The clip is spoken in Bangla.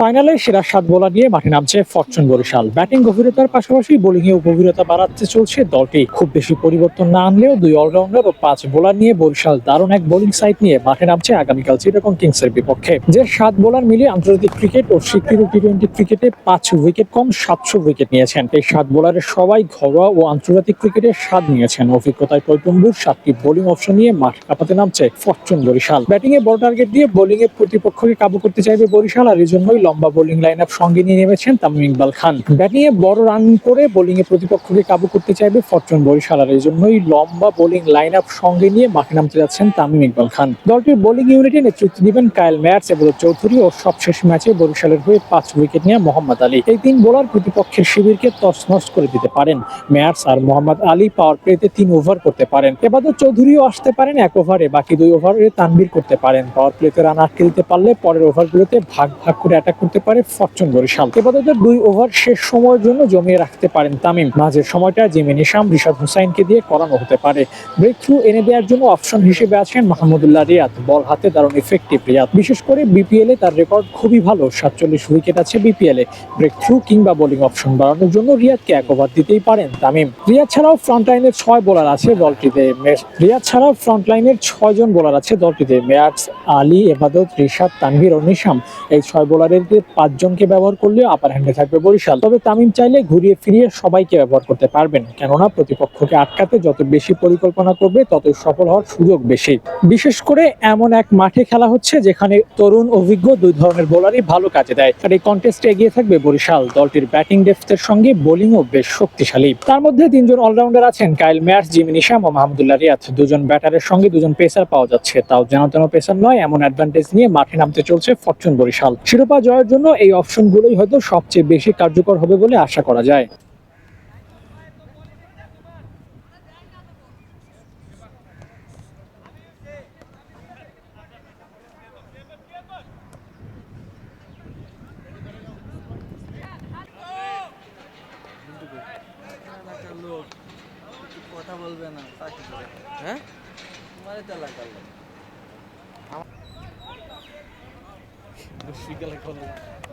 ফাইনালে সেরা সাত বোলার নিয়ে মাঠে নামছে ফরচুন বরিশাল। ব্যাটিং গভীরতার পাশাপাশি বোলিং এ গভীরতা বাড়াতে চলছে দলটি। খুব বেশি পরিবর্তন না আনলেও দুই অলরাউন্ডার ও পাঁচ বোলার নিয়ে বরিশাল দারুণ এক বোলিং সাইট নিয়ে মাঠে নামছে আগামীকাল চিটাগং কিংসের বিপক্ষে। যে সাত বোলার মিলিয়ে আন্তর্জাতিক ক্রিকেট ও স্বীকৃত টি টোয়েন্টি ক্রিকেটে পাঁচ উইকেট কম, সাতশো উইকেট নিয়েছেন। এই সাত বোলারের সবাই ঘরোয়া ও আন্তর্জাতিক ক্রিকেটে স্বাদ নিয়েছেন। অভিজ্ঞতায় টৈটম্বুর সাতটি বোলিং অপশন নিয়ে মাঠ কাঁপাতে নামছে ফরচুন বরিশাল। ব্যাটিং এ বড় টার্গেট দিয়ে বোলিং এ প্রতিপক্ষকে কাবু করতে চাইবে বরিশাল আর এই জন্যই লম্বা বোলিং লাইন আপ সঙ্গে নিয়ে নেমেছেন তামিম ইকবাল খান। ব্যাটিং এ বড় রান করে বোলিং এ প্রতিপক্ষকে কাবু করতে চাইবে ফরচুন বরিশাল আর এই জন্যই লম্বা বোলিং লাইন আপ সঙ্গে নিয়ে মাঠে নামতে যাচ্ছেন তামিম ইকবাল খান। দলটির বোলিং ইউনিটে নেতৃত্ব দিবেন কায়েল ম্যাটস এবং চৌধুরী ও সবশেষ ম্যাচে বরিশালের হয়ে পাঁচ উইকেট নিয়ে মোহাম্মদ আলী। এই তিন বোলার প্রতিপক্ষের শিবিরকে তছনছ করে দিতে পারেন। ম্যাটস আর মোহাম্মদ আলী পাওয়ার প্লেতে তিন ওভার করতে পারেন। এবাদত চৌধুরীও আসতে পারেন এক ওভারে বাকি দুই ওভারে তানবির করতে পারেন। পাওয়ার প্লেতে রান আটকে দিতে পারলে পরের ওভারগুলোতে ভাগ ভাগ করে অ্যাটাক করতে পারে ফরচুন বরিশাল। এবাদতের দুই ওভার শেষ সময়ের জন্য জমিয়ে রাখতে পারেন তামিম। মাঝের সময়টা জিমে নিশাম, রিশাদ হুসাইনকে দিয়ে করানো হতে পারে। ব্রেক থ্রু এনে দেওয়ার জন্য অপশন হিসেবে আছেন মাহমুদুল্লাহ রিয়াদ। বল হাতে দারুণ ইফেক্টিভ রিয়াদ। বিশেষ করে বিপিএল এ তার রেকর্ড খুবই ভালো। সাতচল্লিশ উইকেট আছে বিপিএল এ। ব্রেক থ্রু কিংবা বোলিং অপশন বাড়ানোর জন্য রিয়াদকে এক ওভার দিতেই পারেন তামিম। রিয়াদ ছাড়াও ফ্রন্ট লাইনের ছয় বোলার আছে দলটিতে রিয়াদ ছাড়াও ফ্রন্ট লাইনের ছয় জন বোলার আছে দলটিতে মেয়ার্স আলী, এবাদত, রিশাদ, তানভীর ও নিশাম। এই ছয় বোলারের দিয়ে পাঁচজনকে ব্যবহার করলেও আপার হ্যান্ডে থাকবে বরিশাল। তবে তামিম চাইলে ঘুরিয়ে ফিরিয়ে সবাইকে ব্যবহার করতে পারবেন, কেননা প্রতিপক্ষকে আটকাতে যত বেশি পরিকল্পনা করবে, ততই সফল হওয়ার সুযোগ বেশি। বিশেষ করে এমন এক মাঠে খেলা হচ্ছে যেখানে তরুণ অভিজ্ঞ দুই ধরনের বোলারই ভালো কাজে দেয়। আর এই কন্টেস্টে এগিয়ে থাকবে বরিশাল। দলটির ব্যাটিং ডেপথের সঙ্গে বোলিংও বেশ শক্তিশালী। তার মধ্যে তিনজন অলরাউন্ডার আছেন, কাইল ম্যাচ জিমি নিশাম ও মাহমুদুল্লাহ রিয়াদ। দুজন ব্যাটারের সঙ্গে দুজন পেসার পাওয়া যাচ্ছে। তাও যেন তেন পেসার নয়, এমন অ্যাডভান্টেজ নিয়ে মাঠে নামতে চলছে ফরচুন বরিশাল। শিরোপা জয়ের জন্য এই অপশনগুলোই হয়তো সবচেয়ে বেশি কার্যকর হবে বলে আশা করা যায়। কথা বলবে না হ্যাঁ? তোমারই তো এলাকার লোক। bexiga lá econômica.